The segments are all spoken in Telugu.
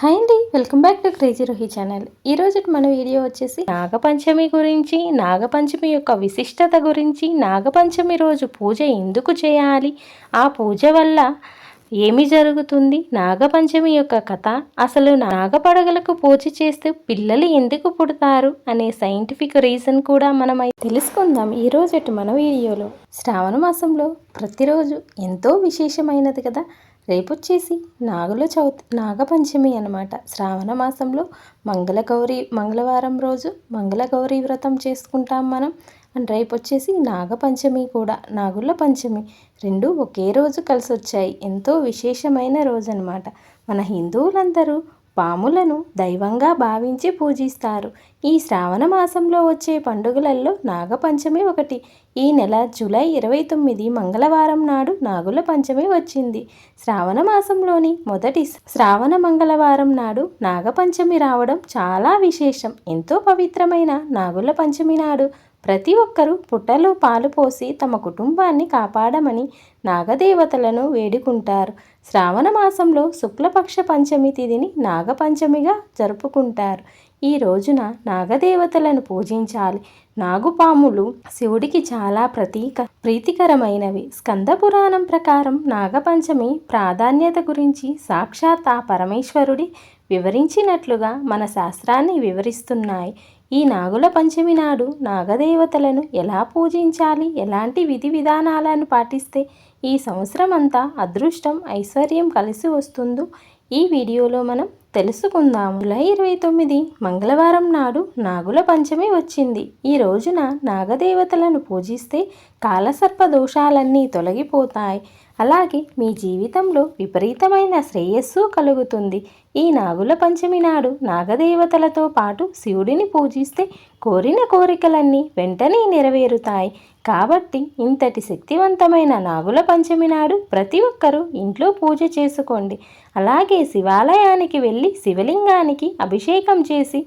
హాయ్ అండి welcome back to crazy Rohi channel. ఈరోజు మన వీడియో వచ్చేసి నాగపంచమి గురించి నాగపంచమి యొక్క విశిష్టత గురించి నాగపంచమి రోజు పూజ ఎందుకు చేయాలి ఆ పూజ వల్ల ఏమి జరుగుతుంది నాగపంచమి యొక్క కథ అసలు నాగపడగలకు పూజ చేస్తే పిల్లలు ఎందుకు పుడతారు అనే సైంటిఫిక్ రీజన్ కూడా మనం తెలుసుకుందాం ఈరోజు మన వీడియోలో. శ్రావణ మాసంలో ప్రతిరోజు ఎంతో విశేషమైనది కదా రేపు వచ్చేసి నాగుల చవితి నాగపంచమి అనమాట శ్రావణ మాసంలో మంగళగౌరి మంగళవారం రోజు మంగళగౌరి వ్రతం చేసుకుంటాం మనం. అండ్ రేపు వచ్చేసి నాగపంచమి కూడా నాగుల పంచమి. రెండు ఒకే రోజు కలిసి వచ్చాయి ఎంతో విశేషమైన రోజు అనమాట మన హిందువులందరూ పాములను దైవంగా భావించి పూజిస్తారు. ఈ శ్రావణ మాసంలో వచ్చే పండుగలలో నాగపంచమి ఒకటి. ఈ నెల జూలై ఇరవై తొమ్మిది మంగళవారం నాడు నాగుల పంచమి వచ్చింది. శ్రావణ మాసంలోని మొదటి శ్రావణ మంగళవారం నాడు నాగపంచమి రావడం చాలా విశేషం. ఎంతో పవిత్రమైన నాగుల పంచమి నాడు ప్రతి ఒక్కరూ పుట్టలో పాలు పోసి తమ కుటుంబాన్ని కాపాడమని నాగదేవతలను వేడుకుంటారు. శ్రావణ మాసంలో శుక్లపక్ష పంచమి తిథిని నాగపంచమిగా జరుపుకుంటారు. ఈ రోజున నాగదేవతలను పూజించాలి. నాగుపాములు శివుడికి చాలా ప్రతీక ప్రీతికరమైనవి. స్కంద పురాణం ప్రకారం నాగపంచమి ప్రాధాన్యత గురించి సాక్షాత్ ఆ పరమేశ్వరుడి వివరించినట్లుగా మన శాస్త్రాన్ని వివరిస్తున్నాయి. ఈ నాగుల పంచమి నాడు నాగదేవతలను ఎలా పూజించాలి? ఎలాంటి విధి విధానాలను పాటిస్తే ఈ సంవత్సరం అంతా అదృష్టం ఐశ్వర్యం కలిసి వస్తుందో ఈ వీడియోలో మనం తెలుసుకుందాం జూలై ఇరవై తొమ్మిది మంగళవారం నాడు నాగుల పంచమి వచ్చింది. ఈ రోజున నాగదేవతలను పూజిస్తే కాలసర్ప దోషాలన్నీ తొలగిపోతాయి. అలాగే మీ జీవితంలో విపరీతమైన శ్రేయస్సు కలుగుతుంది. ఈ నాగుల పంచమి నాడు నాగదేవతలతో పాటు శివుడిని పూజిస్తే కోరిన కోరికలన్నీ వెంటనే నెరవేరుతాయి. కాబట్టి ఇంతటి శక్తివంతమైన నాగుల పంచమి నాడు ప్రతి ఒక్కరూ ఇంట్లో పూజ చేసుకోండి. అలాగే శివాలయానికి వెళ్ళి శివలింగానికి అభిషేకం చేసి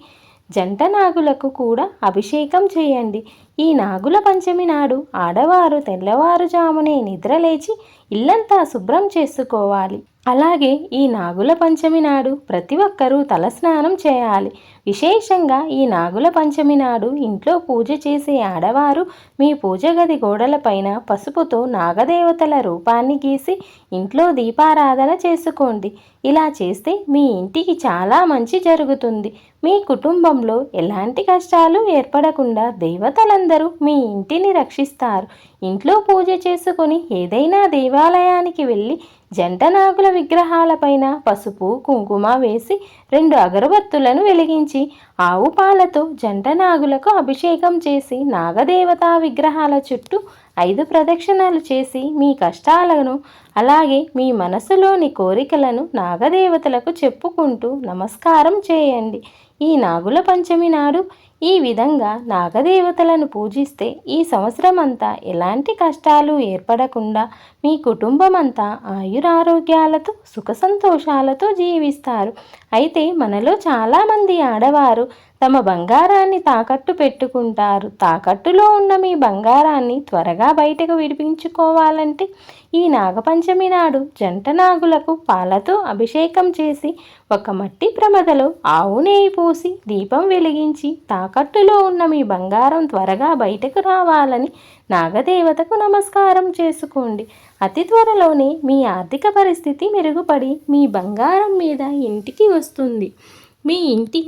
జంట నాగులకు కూడా అభిషేకం చేయండి. ఈ నాగుల పంచమి నాడు ఆడవారు తెల్లవారుజామునే నిద్రలేచి ఇల్లంతా శుభ్రం చేసుకోవాలి. అలాగే ఈ నాగుల పంచమి నాడు ప్రతి ఒక్కరూ తలస్నానం చేయాలి. విశేషంగా ఈ నాగుల పంచమి నాడు ఇంట్లో పూజ చేసే ఆడవారు మీ పూజ గది గోడలపైన పసుపుతో నాగదేవతల రూపాన్ని గీసి ఇంట్లో దీపారాధన చేసుకోండి. ఇలా చేస్తే మీ ఇంటికి చాలా మంచి జరుగుతుంది. మీ కుటుంబంలో ఎలాంటి కష్టాలు ఏర్పడకుండా దేవతలందరూ మీ ఇంటిని రక్షిస్తారు. ఇంట్లో పూజ చేసుకొని ఏదైనా దేవాలయానికి వెళ్ళి జంట నాగుల విగ్రహాలపైన పసుపు కుంకుమ వేసి రెండు అగరబత్తులను వెలిగించి ఆవు పాలతో జంట నాగులకు అభిషేకం చేసి నాగదేవతా విగ్రహాల చుట్టూ ఐదు ప్రదక్షిణలు చేసి మీ కష్టాలను అలాగే మీ మనసులోని కోరికలను నాగదేవతలకు చెప్పుకుంటూ నమస్కారం చేయండి. ఈ నాగుల పంచమి నాడు ఈ విధంగా నాగదేవతలను పూజిస్తే ఈ సంవత్సరం అంతా ఎలాంటి కష్టాలు ఏర్పడకుండా మీ కుటుంబం అంతా ఆయురారోగ్యాలతో సుఖ సంతోషాలతో జీవిస్తారు. అయితే మనలో చాలామంది ఆడవారు తమ బంగారాన్ని తాకట్టు పెట్టుకుంటారు. తాకట్టులో ఉన్న మీ బంగారాన్ని త్వరగా బయటకు విడిపించుకోవాలంటే ఈ నాగపంచమి నాడు జంట నాగులకు పాలతో అభిషేకం చేసి ఒక మట్టి ప్రమదలో ఆవు నెయ్యి పోసి దీపం వెలిగించి తాకట్టులో ఉన్న మీ బంగారం త్వరగా బయటకు రావాలని నాగదేవతకు నమస్కారం చేసుకోండి. అతి త్వరలోనే మీ ఆర్థిక పరిస్థితి మెరుగుపడి మీ బంగారం మీద ఇంటికి వస్తుంది. మీ ఇంటి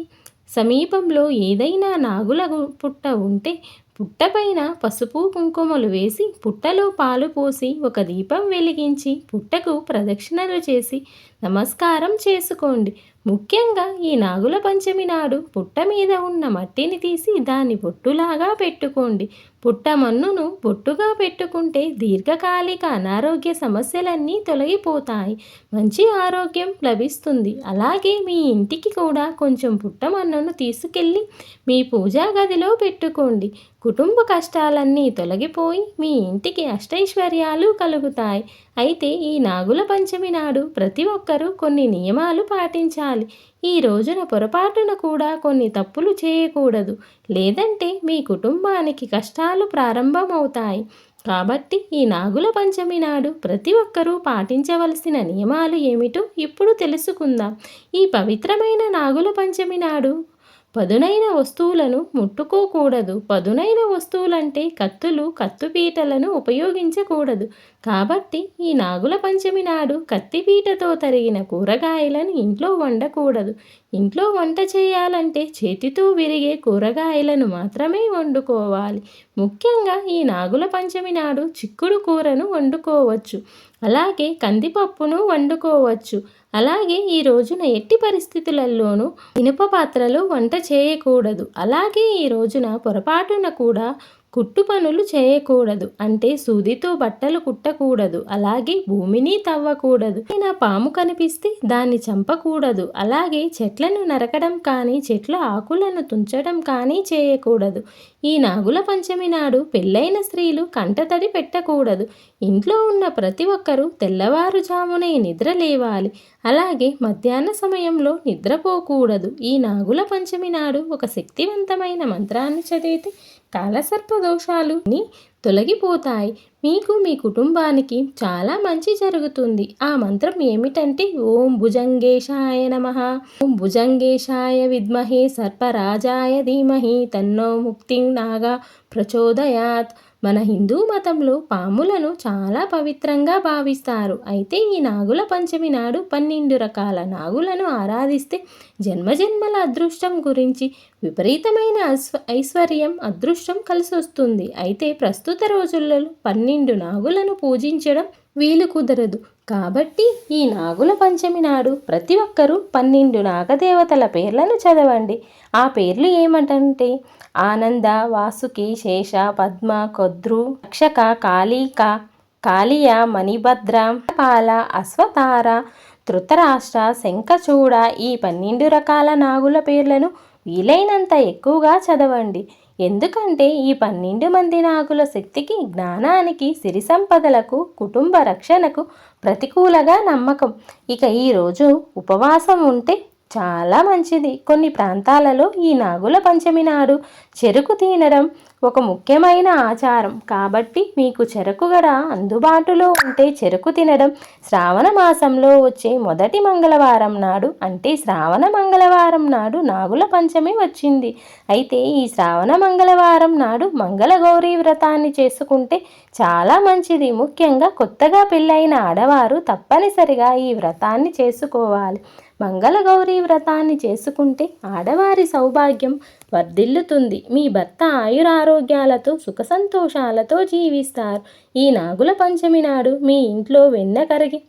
సమీపంలో ఏదైనా నాగుల పుట్ట ఉంటే పుట్టపైన పసుపు కుంకుమలు వేసి పుట్టలో పాలు పోసి ఒక దీపం వెలిగించి పుట్టకు ప్రదక్షిణలు చేసి నమస్కారం చేసుకోండి. ముఖ్యంగా ఈ నాగుల పంచమి నాడు పుట్ట మీద ఉన్న మట్టిని తీసి దాన్ని పొట్టులాగా పెట్టుకోండి. పుట్టమన్నును పొట్టుగా బొట్టుగా పెట్టుకుంటే దీర్ఘకాలిక అనారోగ్య సమస్యలన్నీ తొలగిపోతాయి. మంచి ఆరోగ్యం లభిస్తుంది. అలాగే మీ ఇంటికి కూడా కొంచెం పుట్టమన్నును తీసుకెళ్ళి మీ పూజా గదిలో పెట్టుకోండి. కుటుంబ కష్టాలన్నీ తొలగిపోయి మీ ఇంటికి అష్టైశ్వర్యాలు కలుగుతాయి. అయితే ఈ నాగుల పంచమి నాడు ప్రతి ఒక్కరూ కొన్ని నియమాలు పాటించాలి. ఈ రోజున పొరపాటున కూడా కొన్ని తప్పులు చేయకూడదు. లేదంటే మీ కుటుంబానికి కష్టాలు ప్రారంభమవుతాయి. కాబట్టి ఈ నాగుల పంచమి నాడు ప్రతి ఒక్కరూ పాటించవలసిన నియమాలు ఏమిటో ఇప్పుడు తెలుసుకుందాం. ఈ పవిత్రమైన నాగుల పంచమి నాడు పదునైన వస్తువులను ముట్టుకోకూడదు. పదునైన వస్తువులంటే కత్తులు కత్తుపీటలను ఉపయోగించకూడదు. కాబట్టి ఈ నాగుల పంచమి నాడు కత్తిపీటతో తరిగిన కూరగాయలను ఇంట్లో వండకూడదు. ఇంట్లో వంట చేయాలంటే చేతితో విరిగే కూరగాయలను మాత్రమే వండుకోవాలి. ముఖ్యంగా ఈ నాగుల పంచమి నాడు చిక్కుడు కూరను వండుకోవచ్చు. అలాగే కందిపప్పును వండుకోవచ్చు. అలాగే ఈ రోజున ఎట్టి పరిస్థితులలోనూ ఇనుప పాత్రలో వంట చేయకూడదు. అలాగే ఈ రోజున పొరపాటున కూడా కుట్టు పనులు చేయకూడదు. అంటే సూదితో బట్టలు కుట్టకూడదు. అలాగే భూమిని తవ్వకూడదు. నా పాము కనిపిస్తే దాన్ని చంపకూడదు. అలాగే చెట్లను నరకడం కానీ చెట్ల ఆకులను తుంచడం కానీ చేయకూడదు. ఈ నాగుల పంచమి నాడు పెళ్ళైన స్త్రీలు కంటతడి పెట్టకూడదు. ఇంట్లో ఉన్న ప్రతి ఒక్కరూ తెల్లవారుజామునే నిద్ర లేవాలి. అలాగే మధ్యాహ్న సమయంలో నిద్రపోకూడదు. ఈ నాగుల పంచమి నాడు ఒక శక్తివంతమైన మంత్రాన్ని చదివితే కాలసర్ప దోషాలు తొలగిపోతాయి. మీకు మీ కుటుంబానికి చాలా మంచి జరుగుతుంది. ఆ మంత్రం ఏమిటంటే ఓం భుజంగేశాయ నమ. ఓం భుజంగేశాయ విద్మహే సర్పరాజాయ ధీమహి తన్నో ముక్తి నాగా ప్రచోదయాత్. మన హిందూ మతంలో పాములను చాలా పవిత్రంగా భావిస్తారు. అయితే ఈ నాగుల పంచమి నాడు పన్నెండు రకాల నాగులను ఆరాధిస్తే జన్మజన్మల అదృష్టం గురించి విపరీతమైన ఐశ్వర్యం అదృష్టం కలిసి వస్తుంది అయితే ప్రస్తుత రోజులలో పన్నెండు నాగులను పూజించడం వీలు కుదరదు. కాబట్టి ఈ నాగుల పంచమి నాడు ప్రతి ఒక్కరూ పన్నెండు నాగదేవతల పేర్లను చదవండి. ఆ పేర్లు ఏమంటే ఆనంద వాసుకి శేష పద్మ కొద్రు రక్షక కాళీక కాళియ మణిభద్ర పాల అశ్వతార ధృతరాష్ట్ర శంఖచూడ ఈ పన్నెండు రకాల నాగుల పేర్లను వీలైనంత ఎక్కువగా చదవండి. ఎందుకంటే ఈ పన్నెండు మంది నాగుల శక్తికి జ్ఞానానికి సిరి సంపదలకు కుటుంబ రక్షణకు ప్రతికూలగా నమ్మకం. ఇక ఈరోజు ఉపవాసం ఉంటే చాలా మంచిది. కొన్ని ప్రాంతాలలో ఈ నాగుల పంచమి నాడు చెరుకు తినడం ఒక ముఖ్యమైన ఆచారం. కాబట్టి మీకు చెరుకు గడ అందుబాటులో ఉంటే చెరుకు తినడం శ్రావణ మాసంలో వచ్చే మొదటి మంగళవారం నాడు అంటే శ్రావణ మంగళవారం నాడు నాగుల పంచమి వచ్చింది. అయితే ఈ శ్రావణ మంగళవారం నాడు మంగళగౌరీ వ్రతాన్ని చేసుకుంటే చాలా మంచిది. ముఖ్యంగా కొత్తగా పెళ్ళైన ఆడవారు తప్పనిసరిగా ఈ వ్రతాన్ని చేసుకోవాలి. మంగళగౌరీ వ్రతాన్ని చేసుకుంటే ఆడవారి సౌభాగ్యం వర్ధిల్లుతుంది. మీ భర్త ఆయురారోగ్యాలతో సుఖ సంతోషాలతో జీవిస్తారు. ఈ నాగుల పంచమి నాడు మీ ఇంట్లో వెన్న కరిగి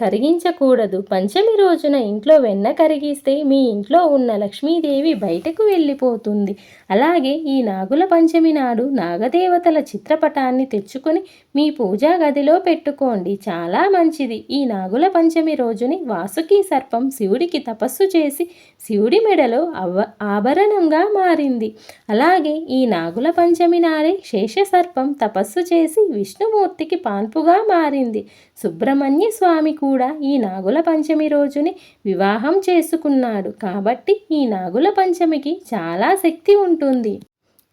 కరిగించకూడదు. పంచమి రోజున ఇంట్లో వెన్న కరిగిస్తే మీ ఇంట్లో ఉన్న లక్ష్మీదేవి బయటకు వెళ్ళిపోతుంది. అలాగే ఈ నాగుల పంచమి నాడు నాగదేవతల చిత్రపటాన్ని తెచ్చుకొని మీ పూజా గదిలో పెట్టుకోండి. చాలా మంచిది. ఈ నాగుల పంచమి రోజుని వాసుకి సర్పం శివుడికి తపస్సు చేసి శివుడి మెడలో అవ ఆభరణంగా మారింది. అలాగే ఈ నాగుల పంచమి నాడే శేషసర్పం తపస్సు చేసి విష్ణుమూర్తికి పాన్పుగా మారింది. సుబ్రహ్మణ్య స్వామి కూడా ఈ నాగుల పంచమి రోజుని వివాహం చేసుకున్నాడు. కాబట్టి ఈ నాగుల పంచమికి చాలా శక్తి ఉంటుంది.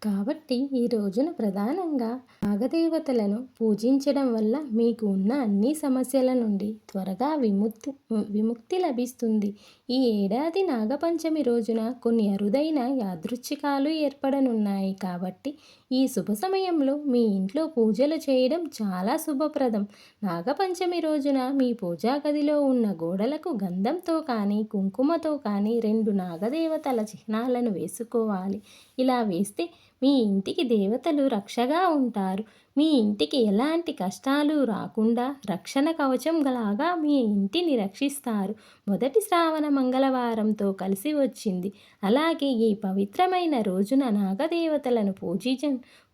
కాబట్టి ఈ రోజున ప్రధానంగా నాగదేవతలను పూజించడం వల్ల మీకు ఉన్న అన్ని సమస్యల నుండి త్వరగా విముక్తి విముక్తి లభిస్తుంది. ఈ ఏడాది నాగపంచమి రోజున కొన్ని అరుదైన యాదృచ్ఛికాలు ఏర్పడనున్నాయి కాబట్టి ఈ శుభ సమయంలో మీ ఇంట్లో పూజలు చేయడం చాలా శుభప్రదం. నాగపంచమి రోజున మీ పూజా గదిలో ఉన్న గోడలకు గంధంతో కానీ కుంకుమతో కానీ రెండు నాగదేవతల చిహ్నాలను వేసుకోవాలి. ఇలా వేస్తే మీ ఇంటికి దేవతలు రక్షగా ఉంటారు. మీ ఇంటికి ఎలాంటి కష్టాలు రాకుండా రక్షణ కవచం గలాగా మీ ఇంటిని రక్షిస్తారు. మొదటి శ్రావణ మంగళవారంతో కలిసి వచ్చింది. అలాగే ఈ పవిత్రమైన రోజున నాగదేవతలను పూజించ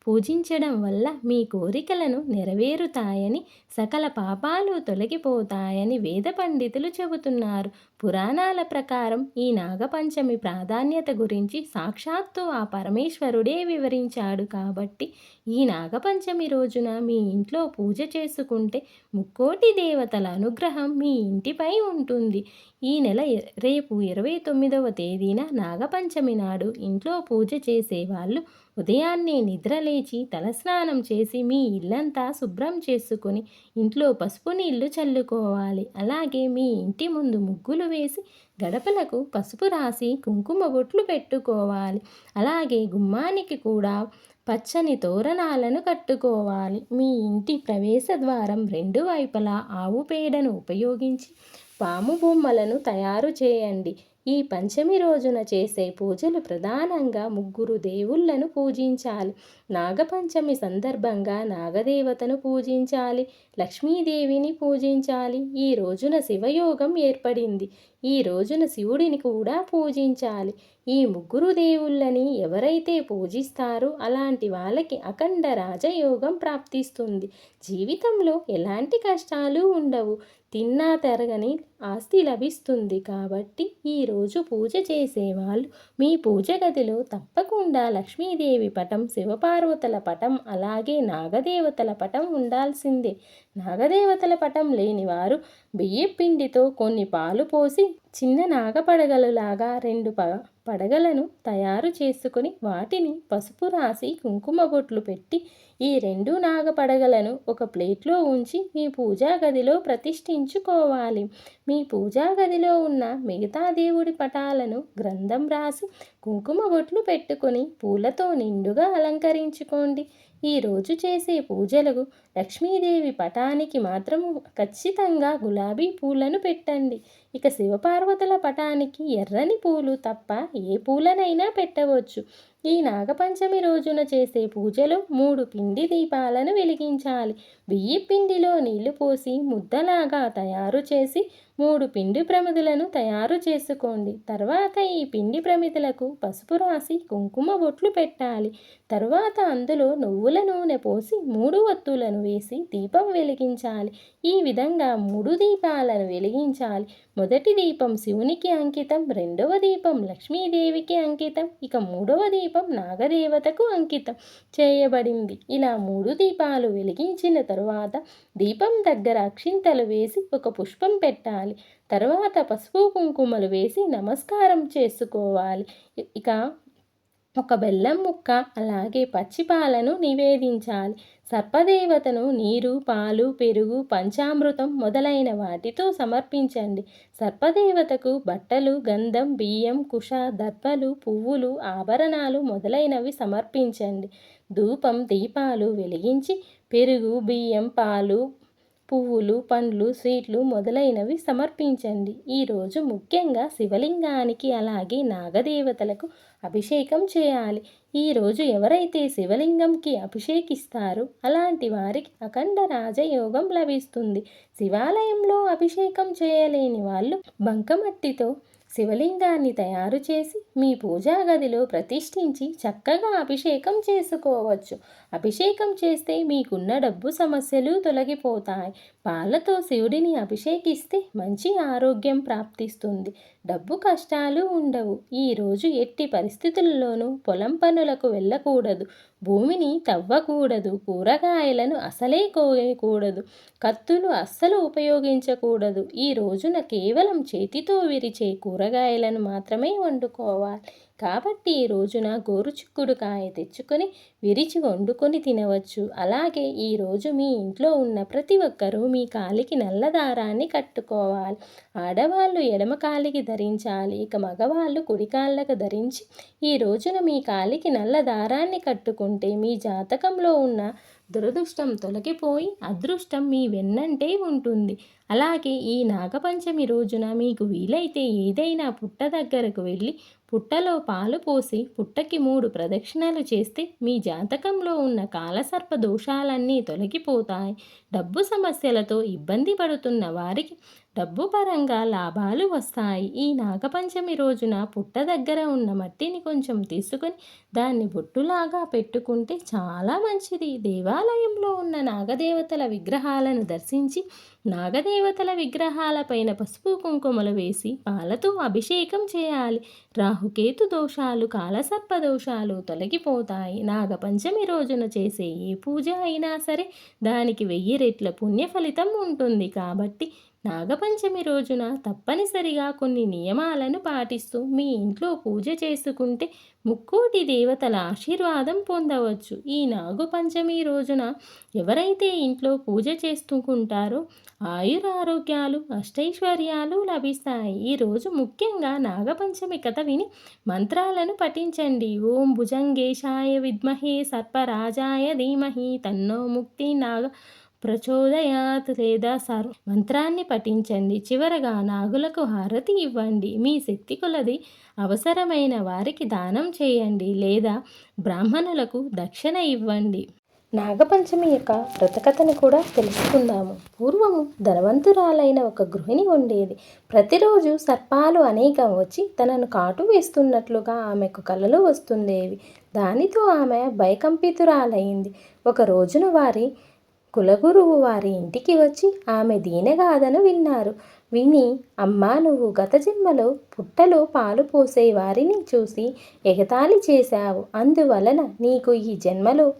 పూజించడం వల్ల మీ కోరికలను నెరవేరుతాయని సకల పాపాలు తొలగిపోతాయని వేద పండితులు చెబుతున్నారు. పురాణాల ప్రకారం ఈ నాగపంచమి ప్రాధాన్యత గురించి సాక్షాత్తు ఆ పరమేశ్వరుడే వివరించాడు కాబట్టి ఈ నాగపంచమి రోజున మీ ఇంట్లో పూజ చేసుకుంటే ముక్కోటి దేవతల అనుగ్రహం మీ ఇంటిపై ఉంటుంది. ఈ నెల రేపు ఇరవై తొమ్మిదవ తేదీన నాగపంచమి నాడు ఇంట్లో పూజ చేసేవాళ్ళు ఉదయాన్నే నిద్రలేచి తలస్నానం చేసి మీ ఇల్లంతా శుభ్రం చేసుకొని ఇంట్లో పసుపు నీళ్ళు చల్లుకోవాలి. అలాగే మీ ఇంటి ముందు ముగ్గులు వేసి గడపలకు పసుపు రాసి కుంకుమ బొట్లు పెట్టుకోవాలి. అలాగే గుమ్మానికి కూడా పచ్చని తోరణాలను కట్టుకోవాలి. మీ ఇంటి ప్రవేశ ద్వారం రెండు వైపులా ఆవు పేడను ఉపయోగించి పాము బొమ్మలను తయారు చేయండి. ఈ పంచమి రోజున చేసే పూజలు ప్రధానంగా ముగ్గురు దేవుళ్ళను పూజించాలి. నాగపంచమి సందర్భంగా నాగదేవతను పూజించాలి. లక్ష్మీదేవిని పూజించాలి. ఈ రోజున శివయోగం ఏర్పడింది. ఈ రోజున శివుడిని కూడా పూజించాలి. ఈ ముగ్గురు దేవుళ్ళని ఎవరైతే పూజిస్తారో అలాంటి వాళ్ళకి అఖండ రాజయోగం ప్రాప్తిస్తుంది. జీవితంలో ఎలాంటి కష్టాలు ఉండవు. తిన్నా తరగని ఆస్తి లభిస్తుంది కాబట్టి ఈరోజు పూజ చేసేవాళ్ళు. మీ పూజ గదిలో తప్పకుండా లక్ష్మీదేవి పటం శివపార్వతుల పటం అలాగే నాగదేవతల పటం ఉండాల్సిందే. నాగదేవతల పటం లేని వారు బియ్యం పిండితో కొన్ని పాలు పోసి చిన్న నాగపడగలులాగా రెండు ప పడగలను తయారు చేసుకుని వాటిని పసుపు రాసి కుంకుమ బొట్లు పెట్టి ఈ రెండు నాగపడగలను ఒక ప్లేట్లో ఉంచి మీ పూజా గదిలో ప్రతిష్ఠించుకోవాలి. మీ మీ పూజా గదిలో ఉన్న మిగతా దేవుడి పటాలను గ్రంథం రాసి కుంకుమ బొట్లు పెట్టుకొని పూలతో నిండుగా అలంకరించుకోండి. ఈ రోజు చేసే పూజలకు లక్ష్మీదేవి పటానికి మాత్రం ఖచ్చితంగా గులాబీ పూలను పెట్టండి. ఇక శివపార్వతుల పటానికి ఎర్రని పూలు తప్ప ఏ పూలనైనా పెట్టవచ్చు. ఈ నాగపంచమి రోజున చేసే పూజలో మూడు పిండి దీపాలను వెలిగించాలి. బియ్య పిండిలో నీళ్ళు పోసి ముద్దలాగా తయారు చేసి మూడు పిండి ప్రమిదలను తయారు చేసుకోండి. తర్వాత ఈ పిండి ప్రమిదలకు పసుపు రాసి కుంకుమ బొట్లు పెట్టాలి. తరువాత అందులో నువ్వుల నూనె పోసి మూడు ఒత్తులను వేసి దీపం వెలిగించాలి. ఈ విధంగా మూడు దీపాలను వెలిగించాలి. మొదటి దీపం శివునికి అంకితం రెండవ దీపం లక్ష్మీదేవికి అంకితం ఇక మూడవ దీపం నాగదేవతకు అంకితం చేయబడింది. ఇలా మూడు దీపాలు వెలిగించిన తరువాత దీపం దగ్గర అక్షింతలు వేసి ఒక పుష్పం పెట్టాలి. తర్వాత పసుపు కుంకుమలు వేసి నమస్కారం చేసుకోవాలి. ఇక ఒక బెల్లం ముక్క అలాగే పచ్చిపాలను నివేదించాలి. సర్పదేవతను నీరు పాలు పెరుగు పంచామృతం మొదలైన వాటితో సమర్పించండి. సర్పదేవతకు బట్టలు గంధం బియ్యం కుష దర్భలు పువ్వులు ఆభరణాలు మొదలైనవి సమర్పించండి. ధూపం దీపాలు వెలిగించి పెరుగు బియ్యం పాలు పువ్వులు పండ్లు స్వీట్లు మొదలైనవి సమర్పించండి. ఈరోజు ముఖ్యంగా శివలింగానికి అలాగే నాగదేవతలకు అభిషేకం చేయాలి. ఈరోజు ఎవరైతే శివలింగంకి అభిషేకిస్తారో అలాంటి వారికి అఖండ రాజయోగం లభిస్తుంది. శివాలయంలో అభిషేకం చేయలేని వాళ్ళు బంకమట్టితో శివలింగాన్ని తయారు చేసి మీ పూజా గదిలో ప్రతిష్ఠించి చక్కగా అభిషేకం చేసుకోవచ్చు. అభిషేకం చేస్తే మీకున్న డబ్బు సమస్యలు తొలగిపోతాయి. పాలతో శివుడిని అభిషేకిస్తే మంచి ఆరోగ్యం ప్రాప్తిస్తుంది. డబ్బు కష్టాలు ఉండవు. ఈరోజు ఎట్టి పరిస్థితుల్లోనూ పొలం పనులకు వెళ్ళకూడదు. భూమిని తవ్వకూడదు. కూరగాయలను అసలే కోయకూడదు. కత్తులు అస్సలు ఉపయోగించకూడదు. ఈ రోజున కేవలం చేతితో విరిచే కూరగాయలను మాత్రమే వండుకోవాలి. కాబట్టి ఈ రోజున గోరుచిక్కుడుకాయ తెచ్చుకొని విరిచి వండుకొని తినవచ్చు. అలాగే ఈరోజు మీ ఇంట్లో ఉన్న ప్రతి ఒక్కరూ మీ కాలికి నల్ల దారాన్ని కట్టుకోవాలి. ఆడవాళ్ళు ఎడమ కాలికి ధరించాలి. ఇక మగవాళ్ళు కుడికాళ్ళకు ధరించి ఈ రోజున మీ కాలికి నల్ల దారాన్ని కట్టుకుంటే మీ జాతకంలో ఉన్న దురదృష్టం తొలగిపోయి అదృష్టం మీ వెన్నంటే ఉంటుంది. అలాగే ఈ నాగపంచమి రోజున మీకు వీలైతే ఏదైనా పుట్ట దగ్గరకు వెళ్ళి పుట్టలో పాలు పోసి పుట్టకి మూడు ప్రదక్షిణలు చేస్తే మీ జాతకంలో ఉన్న కాలసర్ప దోషాలన్నీ తొలగిపోతాయి. డబ్బు సమస్యలతో ఇబ్బంది పడుతున్న వారికి డబ్బు పరంగా లాభాలు వస్తాయి. ఈ నాగపంచమి రోజున పుట్ట దగ్గర ఉన్న మట్టిని కొంచెం తీసుకొని దాన్ని బొట్టులాగా పెట్టుకుంటే చాలా మంచిది. దేవాలయంలో ఉన్న నాగదేవతల విగ్రహాలను దర్శించి నాగదేవతల విగ్రహాలపైన పసుపు కుంకుమలు వేసి పాలతో అభిషేకం చేయాలి. రాహుకేతు దోషాలు కాలసర్ప దోషాలు తొలగిపోతాయి. నాగపంచమి రోజున చేసే ఏ పూజ అయినా సరే దానికి వెయ్యి రెట్ల పుణ్య ఫలితం ఉంటుంది. కాబట్టి నాగపంచమి రోజున తప్పనిసరిగా కొన్ని నియమాలను పాటిస్తూ మీ ఇంట్లో పూజ చేసుకుంటే ముక్కోటి దేవతల ఆశీర్వాదం పొందవచ్చు. ఈ నాగపంచమి రోజున ఎవరైతే ఇంట్లో పూజ చేస్తుకుంటారో ఆయురారోగ్యాలు అష్టైశ్వర్యాలు లభిస్తాయి. ఈరోజు ముఖ్యంగా నాగపంచమి కథ విని మంత్రాలను పఠించండి. ఓం భుజంగేశాయ విద్మహే సర్పరాజాయ ధీమహి తన్నో ముక్తి నాగ ప్రచోదయాత్ లేదా సర్ మంత్రాన్ని పఠించండి. చివరగా నాగులకు హారతి ఇవ్వండి. మీ శక్తి కొలది అవసరమైన వారికి దానం చేయండి లేదా బ్రాహ్మణులకు దక్షిణ ఇవ్వండి. నాగపంచమి యొక్క వ్రతకథను కూడా తెలుసుకుందాము. పూర్వము ధనవంతురాలైన ఒక గృహిణి ఉండేది. ప్రతిరోజు సర్పాలు అనేకం వచ్చి తనను కాటు వేస్తున్నట్లుగా ఆమెకు కలలు వస్తుండేవి. దానితో ఆమె భయకంపితురాలైంది. ఒక రోజున వారి కులగురువు వారి ఇంటికి వచ్చి ఆమె దీనగాథను విన్నారు. విని అమ్మా నువ్వు గత జన్మలో పుట్టలో పాలు పోసే వారిని చూసి ఎగతాళి చేశావు. అందువలన నీకు ఈ జన్మలో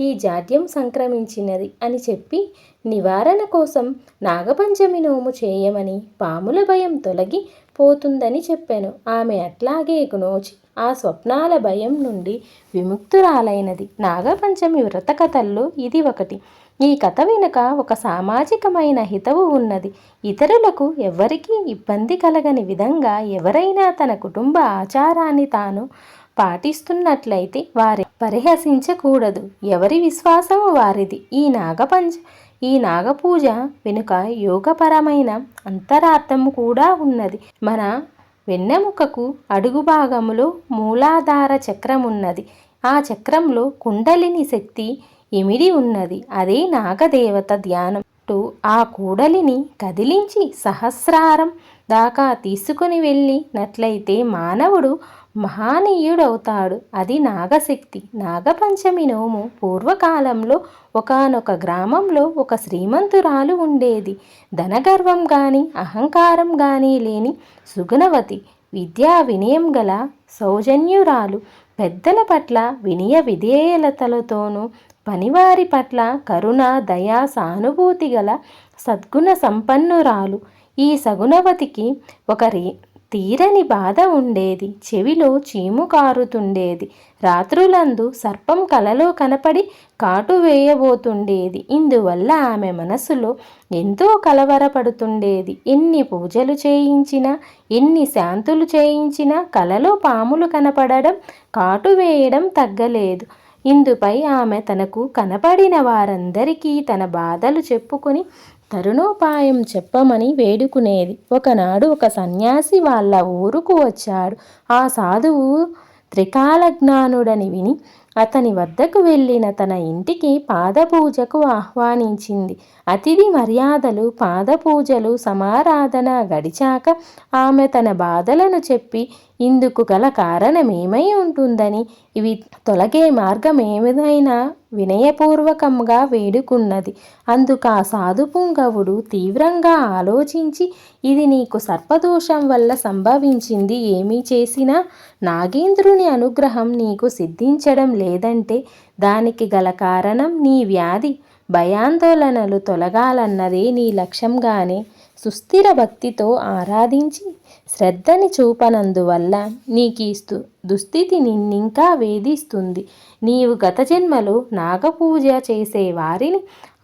ఈ జాడ్యం సంక్రమించినది అని చెప్పి నివారణ కోసం నాగపంచమి నోము చేయమని పాముల భయం తొలగి పోతుందని చెప్పాను. ఆమె అట్లాగే నోచి ఆ స్వప్నాల భయం నుండి విముక్తురాలైనది. నాగపంచమి వ్రతకథల్లో ఇది ఒకటి. ఈ కథ వెనుక ఒక సామాజికమైన హితవు ఉన్నది. ఇతరులకు ఎవరికీ ఇబ్బంది కలగని విధంగా ఎవరైనా తన కుటుంబ ఆచారాన్ని తాను పాటిస్తున్నట్లయితే వారి పరిహసించకూడదు. ఎవరి విశ్వాసము వారిది. ఈ నాగపంచ ఈ నాగపూజ వెనుక యోగపరమైన అంతరార్థము కూడా ఉన్నది. మన వెన్నెముకకు అడుగు భాగములో మూలాధార చక్రం ఉన్నది ఆ చక్రంలో కుండలిని శక్తి ఇమిడి ఉన్నది. అదే నాగదేవత ధ్యానం. ఆ కూడలిని కదిలించి సహస్రారం దాకా తీసుకుని వెళ్ళినట్లయితే మానవుడు మహానీయుడవుతాడు. అది నాగశక్తి. నాగపంచమి నోము పూర్వకాలంలో ఒకనొక గ్రామంలో ఒక శ్రీమంతురాలు ఉండేది. ధనగర్వం కానీ అహంకారం కానీ లేని సుగుణవతి విద్యా వినయం గల సౌజన్యురాలు. పెద్దల పట్ల వినయ విధేయలతలతోనూ పనివారి పట్ల కరుణ దయ సానుభూతి గల సద్గుణ సంపన్నురాలు. ఈ సగుణవతికి ఒకరి తీరని బాధ ఉండేది. చెవిలో చీము కారుతుండేది. రాత్రులందు సర్పం కలలో కనపడి కాటు వేయబోతుండేది. ఇందువల్ల ఆమె మనసులో ఎంతో కలవరపడుతుండేది. ఎన్ని పూజలు చేయించినా ఎన్ని శాంతులు చేయించినా కలలో పాములు కనపడడం కాటు వేయడం తగ్గలేదు. ఇందుపై ఆమె తనకు కనపడిన వారందరికీ తన బాధలు చెప్పుకొని తరుణోపాయం చెప్పమని వేడుకునేది. ఒకనాడు ఒక సన్యాసి వాళ్ళ ఊరుకు వచ్చాడు. ఆ సాధువు త్రికాలజ్ఞానుడని విని అతని వద్దకు వెళ్ళిన తన ఇంటికి పాదపూజకు ఆహ్వానించింది. అతిథి మర్యాదలు పాదపూజలు సమారాధన గడిచాక ఆమె తన బాధలను చెప్పి ఇందుకు గల కారణమేమై ఉంటుందని? ఇవి తొలగే మార్గం ఏమిదైనా వినయపూర్వకంగా వేడుకున్నది. అందుకు ఆ సాధుపుంగవుడు తీవ్రంగా ఆలోచించి ఇది నీకు సర్పదోషం వల్ల సంభవించింది ఏమీ చేసినా? నాగేంద్రుని అనుగ్రహం నీకు సిద్ధించడం లేదంటే దానికి గల కారణం నీ వ్యాధి. భయాందోళనలు తొలగాలన్నదే నీ లక్ష్యంగానే సుస్థిర భక్తితో ఆరాధించి శ్రద్ధని చూపనందువల్ల నీకు దుస్థితి నిన్నింకా వేధిస్తుంది. నీవు గత జన్మలో నాగపూజ చేసే వారిని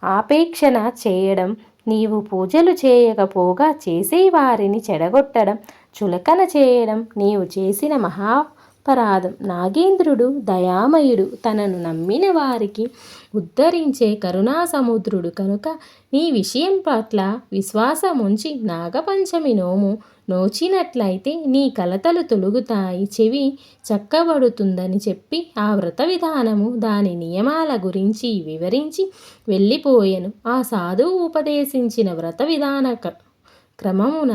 ఆపేక్షణ చేయడం నీవు పూజలు చేయకపోగా చేసేవారిని చెడగొట్టడం చులకన చేయడం నీవు చేసిన మహా అపరాధం. నాగేంద్రుడు దయామయుడు తనను నమ్మిన వారికి ఉద్ధరించే కరుణాసముద్రుడు కనుక నీ విషయం పట్ల విశ్వాసముంచి నాగపంచమి నోము నోచినట్లయితే నీ కలతలు తొలుగుతాయి. చెవి చక్కబడుతుందని చెప్పి ఆ వ్రత విధానము దాని నియమాల గురించి వివరించి వెళ్ళిపోయెను. ఆ సాధువు ఉపదేశించిన వ్రత విధాన క్రమమున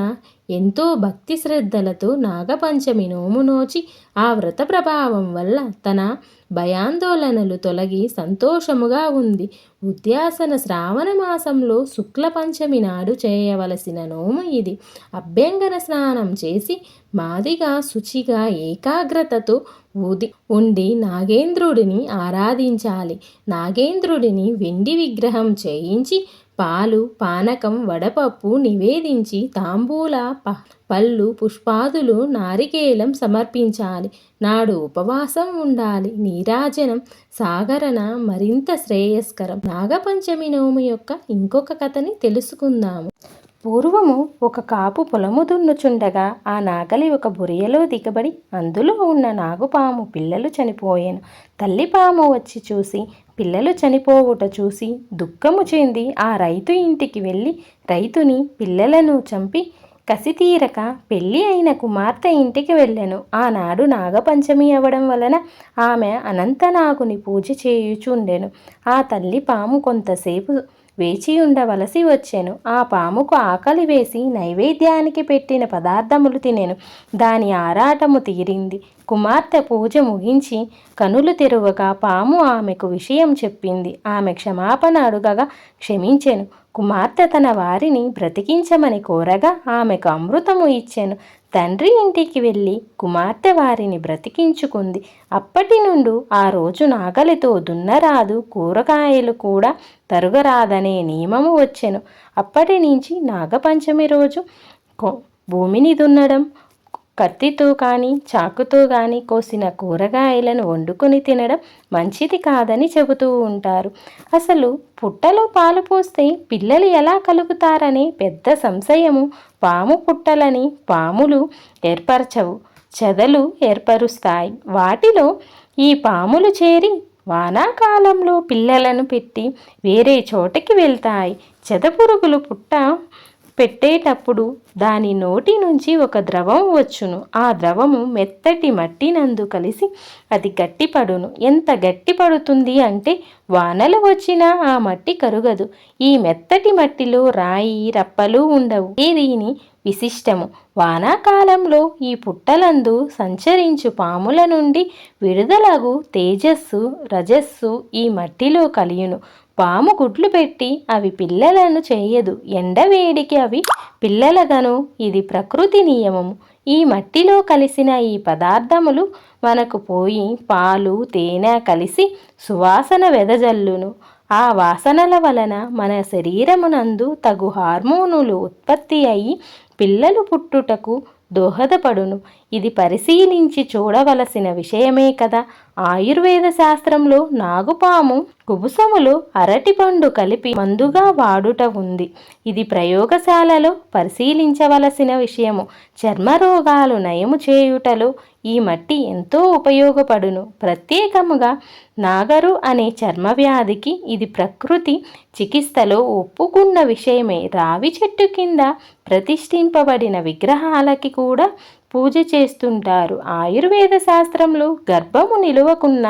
ఎంతో భక్తి శ్రద్ధలతో నాగపంచమి నోము నోచి ఆ వ్రత ప్రభావం వల్ల తన భయాందోళనలు తొలగి సంతోషముగా ఉంది. ఉద్యాసన శ్రావణ మాసంలో శుక్ల పంచమి నాడు చేయవలసిన నోము ఇది. అభ్యంగన స్నానం చేసి మాదిగా శుచిగా ఏకాగ్రతతో ఉది ఉండి నాగేంద్రుడిని ఆరాధించాలి. నాగేంద్రుడిని వెండి విగ్రహం చేయించి పాలు పానకం వడపప్పు నివేదించి తాంబూల ప పళ్ళు పుష్పాదులు నారికేలం సమర్పించాలి. నాడు ఉపవాసం ఉండాలి. నీరాజనం సాగరణ మరింత శ్రేయస్కరం. నాగపంచమి నోము యొక్క ఇంకొక కథని తెలుసుకుందాము. పూర్వము ఒక కాపు పొలము దున్నుచుండగా ఆ నాగలి ఒక బురియలో దిగబడి అందులో ఉన్న నాగుపాము పిల్లలు చనిపోయాను. తల్లిపాము వచ్చి చూసి పిల్లలు చనిపోవుట చూసి దుఃఖము చెంది ఆ రైతు ఇంటికి వెళ్ళి రైతుని పిల్లలను చంపి కసితీరక పెళ్ళి అయిన కుమార్తె ఇంటికి వెళ్ళాను. ఆనాడు నాగపంచమి అవ్వడం వలన ఆమె అనంతనాగుని పూజ చేయుచుండెను. ఆ తల్లి పాము కొంతసేపు వేచి ఉండవలసి వచ్చాను. ఆ పాముకు ఆకలి వేసి నైవేద్యానికి పెట్టిన పదార్థములు తినెను. దాని ఆరాటము తీరింది. కుమార్తె పూజ ముగించి కనులు తెరువగా పాము ఆమెకు విషయం చెప్పింది. ఆమె క్షమాపణ అడుగగా క్షమించెను. కుమార్తె తన వారిని బ్రతికించమని కోరగా ఆమెకు అమృతము ఇచ్చెను. తండ్రి ఇంటికి వెళ్ళి కుమార్తె వారిని బ్రతికించుకుంది. అప్పటి నుండి ఆ రోజు నాగలితో దున్నరాదు కూరగాయలు కూడా తరుగరాదనే నియమము వచ్చెను. అప్పటి నుంచి నాగపంచమి రోజు భూమిని దున్నడం కత్తితో కానీ చాకుతో కానీ కోసిన కూరగాయలను వండుకొని తినడం మంచిది కాదని చెబుతూ ఉంటారు. అసలు పుట్టలో పాలు పోస్తే పిల్లలు ఎలా కలుగుతారనే పెద్ద సంశయము. పాము పుట్టలని పాములు ఏర్పరచవు చెదలు ఏర్పరుస్తాయి. వాటిలో ఈ పాములు చేరి వానాకాలంలో పిల్లలను పెట్టి వేరే చోటకి వెళ్తాయి. చెదపురుగులు పుట్ట పెట్టేటప్పుడు దాని నోటి నుంచి ఒక ద్రవం వచ్చును. ఆ ద్రవము మెత్తటి మట్టి నందు కలిసి అది గట్టిపడును. ఎంత గట్టిపడుతుంది అంటే వానలు వచ్చినా ఆ మట్టి కరుగదు. ఈ మెత్తటి మట్టిలో రాయి రప్పలు ఉండవు. దీని? విశిష్టము. వానాకాలంలో ఈ పుట్టలందు సంచరించు పాముల నుండి విడుదలగు తేజస్సు రజస్సు ఈ మట్టిలో కలియును. పాము గుడ్లు పెట్టి అవి పిల్లలను చేయదు. ఎండవేడికి అవి పిల్లలగను. ఇది ప్రకృతి నియమము ఈ మట్టిలో కలిసిన ఈ పదార్థములు మనకు పోయి పాలు తేనె కలిసి సువాసన వెదజల్లును. ఆ వాసనల వలన మన శరీరమునందు తగు హార్మోనులు ఉత్పత్తి అయి పిల్లలు పుట్టుటకు దోహదపడును. ఇది పరిశీలించి చూడవలసిన విషయమే కదా. ఆయుర్వేద శాస్త్రంలో నాగుపాము కుబుసములు అరటిపండు కలిపి మందుగా వాడుట ఉంది. ఇది ప్రయోగశాలలో పరిశీలించవలసిన విషయము. చర్మ రోగాలు నయము చేయుటలో ఈ మట్టి ఎంతో ఉపయోగపడును. ప్రత్యేకముగా నాగరు అనే చర్మ వ్యాధికి ఇది ప్రకృతి చికిత్సలో ఒప్పుకున్న విషయమే. రావి చెట్టు కింద ప్రతిష్ఠింపబడిన విగ్రహాలకి కూడా పూజ చేస్తుంటారు. ఆయుర్వేద శాస్త్రంలో గర్భము నిలువకున్న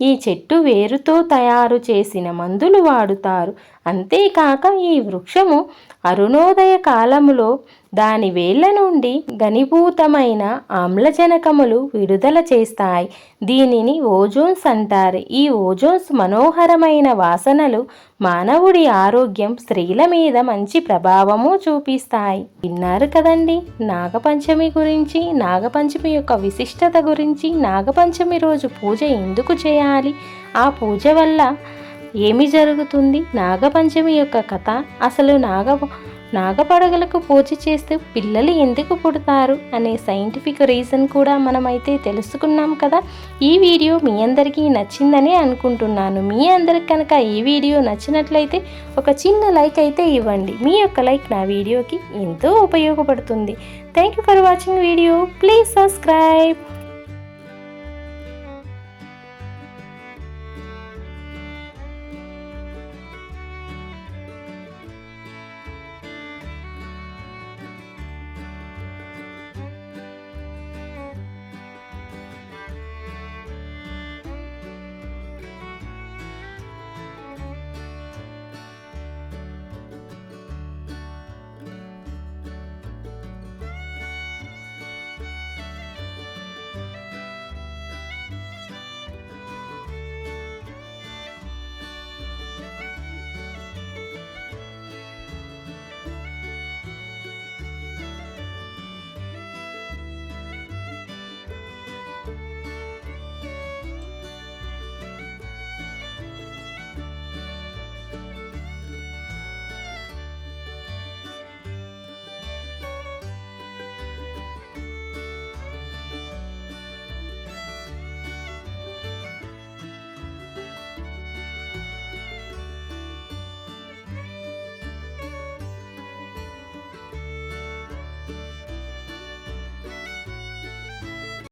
ఈ చెట్టు వేరుతో తయారు చేసిన మందులు వాడుతారు. అంతేకాక ఈ వృక్షము అరుణోదయ కాలములో దాని వేళ్ళ నుండి ఘనీభూతమైన ఆమ్లజనకములు విడుదల చేస్తాయి. దీనిని ఓజోన్స్ అంటారు. ఈ ఓజోన్స్ మనోహరమైన వాసనలు మానవుడి ఆరోగ్యం స్త్రీల మీద మంచి ప్రభావము చూపిస్తాయి. విన్నారు కదండి? నాగపంచమి గురించి నాగపంచమి యొక్క విశిష్టత గురించి నాగపంచమి రోజు పూజ ఎందుకు చేయాలి? ఆ పూజ వల్ల ఏమి జరుగుతుంది? నాగపంచమి యొక్క కథ అసలు నాగ నాగపడగలకు పూజ చేస్తే పిల్లలు ఎందుకు పుడతారు అనే సైంటిఫిక్ రీజన్ కూడా మనమైతే తెలుసుకున్నాం కదా. ఈ వీడియో మీ అందరికీ నచ్చిందని అనుకుంటున్నాను. మీ అందరికి కనుక ఈ వీడియో నచ్చినట్లయితే ఒక చిన్న లైక్ అయితే ఇవ్వండి. మీ యొక్క లైక్ నా వీడియోకి ఎంతో ఉపయోగపడుతుంది. Thank you for watching video. Please subscribe.